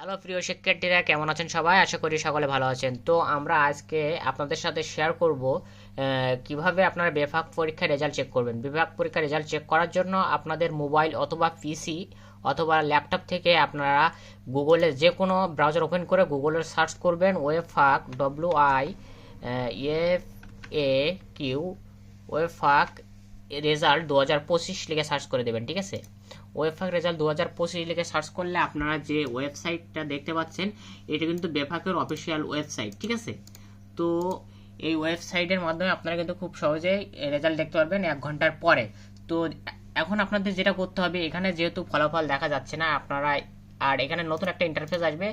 Hello প্রিয় শিক্ষার্থীরা, কেমন আছেন সবাই? আশা করি সকলে ভালো আছেন। তো আমরা আজকে আপনাদের সাথে শেয়ার করব কীভাবে আপনারা বিভাগ পরীক্ষার রেজাল্ট চেক করবেন। বিভাগ পরীক্ষার রেজাল্ট চেক করার জন্য আপনাদের মোবাইল অথবা পিসি অথবা ল্যাপটপ থেকে আপনারা গুগলে যে কোনো ব্রাউজার ওপেন করে গুগলের সার্চ করবেন Wifaq W I F A Q Wifaq result দু হাজার পঁচিশ লিখে সার্চ করে দেবেন, ঠিক আছে? ওয়েফাক রেজাল্ট দু হাজার পঁচিশ লিখে সার্চ করলে আপনারা যে ওয়েবসাইটটা দেখতে পাচ্ছেন, এটা কিন্তু বেফাকের অফিসিয়াল ওয়েবসাইট ঠিক আছে? তো এই ওয়েবসাইটের মাধ্যমে আপনারা কিন্তু খুব সহজেই রেজাল্ট দেখতে পারবেন এক ঘণ্টার পরে। তো এখন আপনাদের যেটা করতে হবে, এখানে যেহেতু ফলাফল দেখা যাচ্ছে না, আপনারা আর এখানে নতুন একটা ইন্টারফেস আসবে।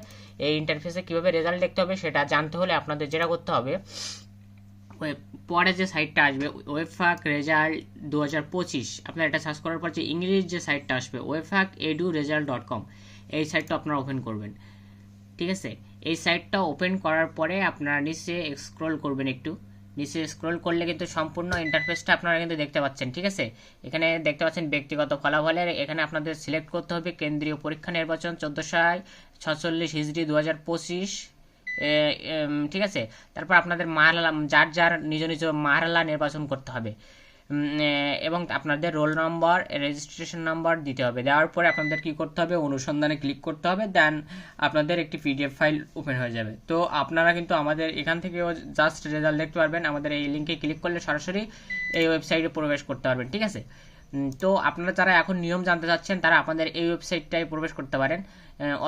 এই ইন্টারফেসে কীভাবে রেজাল্ট দেখতে হবে সেটা জানতে হলে আপনাদের যেটা করতে হবে পরে যে সাইটটা আসবে ওয়েফাক রেজাল্ট দু হাজার পঁচিশ। আপনার এটা সার্চ করার পর যে ইংলিশ যে সাইটটা আসবে Wifaq edu result dot com এই সাইটটা আপনারা ওপেন করবেন। ঠিক আছে? এই সাইটটা ওপেন করার পরে আপনারা নিচে স্ক্রল করবেন একটু। নিচে স্ক্রল করলে কিন্তু সম্পূর্ণ ইন্টারফেসটা আপনারা কিন্তু দেখতে পাচ্ছেন, ঠিক আছে? এখানে দেখতে পাচ্ছেন ব্যক্তিগত ফলাফলের, এখানে আপনাদের সিলেক্ট করতে হবে কেন্দ্রীয় পরীক্ষা নির্বাচন চোদ্দোশায় ছচল্লিশ হিজড়ি দু হাজার পঁচিশ। ঠিক আছে? তারপর আপনাদের মাহালা যার যার নিজ নিজ মাহালা নির্বাচন করতে হবে। এবং আপনাদের রোল নম্বর রেজিস্ট্রেশন নাম্বার দিতে হবে। দেওয়ার পরে আপনাদের কি করতে হবে? অনুসন্ধানে ক্লিক করতে হবে। দেন আপনাদের একটি পিডিএফ ফাইল ওপেন হয়ে যাবে। তো আপনারা কিন্তু আমাদের এখান থেকেও জাস্ট রেজাল্ট দেখতে পারবেন। আমাদের এই লিঙ্কে ক্লিক করলে সরাসরি এই ওয়েবসাইটে প্রবেশ করতে পারবেন। ঠিক আছে? তো আপনারা যারা এখন নিয়ম জানতে চাচ্ছেন, তারা আপনাদের এই ওয়েবসাইটটায় প্রবেশ করতে পারেন।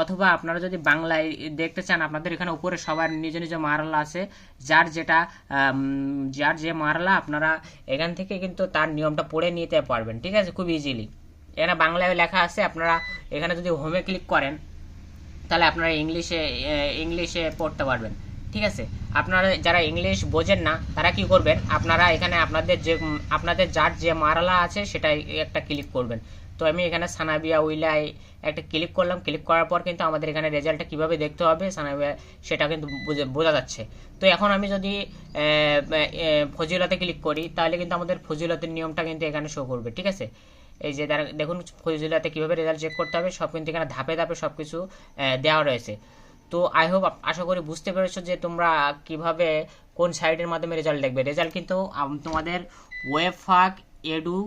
অথবা আপনারা যদি বাংলায় দেখতে চান, আপনাদের এখানে উপরে সবার নিজ নিজ মারালা আছে। যার যেটা যার যে মারালা, আপনারা এখান থেকে কিন্তু তার নিয়মটা পড়ে নিতে পারবেন, ঠিক আছে? খুব ইজিলি এখানে বাংলায় লেখা আছে, আপনারা এখানে যদি হোমে ক্লিক করেন, তাহলে আপনারা ইংলিশে ইংলিশে পড়তে পারবেন। ঠিক আছে? আপনারা যারা ইংলিশ বোঝেন না, তারা কি করবেন? আপনারা এখানে আপনাদের যে, আপনাদের যার যে মারালা আছে সেটা একটা ক্লিক করবেন। তো আমি এখানে সানাবিয়া উইলাই একটা ক্লিক করলাম। ক্লিক করার পর কিন্তু আমাদের এখানে রেজাল্টটা কীভাবে দেখতে হবে, সানাবিয়া সেটা কিন্তু বোঝা যাচ্ছে। তো এখন আমি যদি ফজিলাতে ক্লিক করি, তাহলে কিন্তু আমাদের ফজিলতের নিয়মটা কিন্তু এখানে শো করবে, ঠিক আছে? এই যে দেখুন, ফজিলাতে কীভাবে রেজাল্ট চেক করতে হবে, সব কিন্তু এখানে ধাপে ধাপে সব কিছু দেওয়া রয়েছে। তো আই হোপ আশা করি বুঝতে পেরেছ যে তোমরা কীভাবে কোন সাইটের মাধ্যমে রেজাল্ট দেখবে। রেজাল্ট কিন্তু তোমাদের Wifaq edu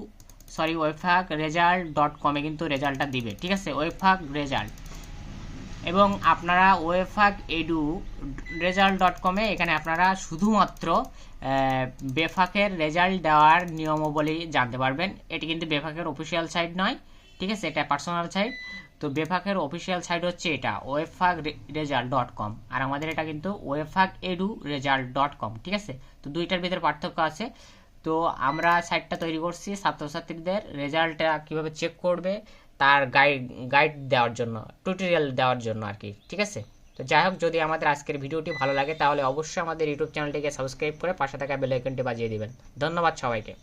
sorry Wifaq result dot কমে কিন্তু রেজাল্টটা দিবে, ঠিক আছে? ওয়েফাক রেজাল্ট এবং আপনারা ওয়েফাক এডু রেজাল্ট ডট কমে এখানে আপনারা শুধুমাত্র বেফাকের রেজাল্ট দেওয়ার নিয়মাবলী জানতে পারবেন। এটি কিন্তু বেফাকের অফিসিয়াল সাইট নয়, ঠিক আছে? এটা পার্সোনাল সাইট তো বেফাকের অফিসিয়াল সাইট হচ্ছে এটা ওয়েফাক রেজাল্ট ডট কম আর আমাদের এটা কিন্তু Wifaq edu result dot com ঠিক আছে? তো দুইটার ভিতরে পার্থক্য আছে। তো আমরা সাইটটা তৈরি করছি ছাত্রছাত্রীদের রেজাল্টটা কীভাবে চেক করবে, তার গাইড গাইড দেওয়ার জন্য টিউটোরিয়াল দেওয়ার জন্য আর কি, ঠিক আছে? তো যাই হোক, যদি আমাদের আজকের ভিডিওটি ভালো লাগে, তাহলে অবশ্যই আমাদের ইউটিউব চ্যানেলটিকে সাবস্ক্রাইব করে পাশে থাকা বেল আইকনটি বাজিয়ে দিবেন। ধন্যবাদ সবাইকে।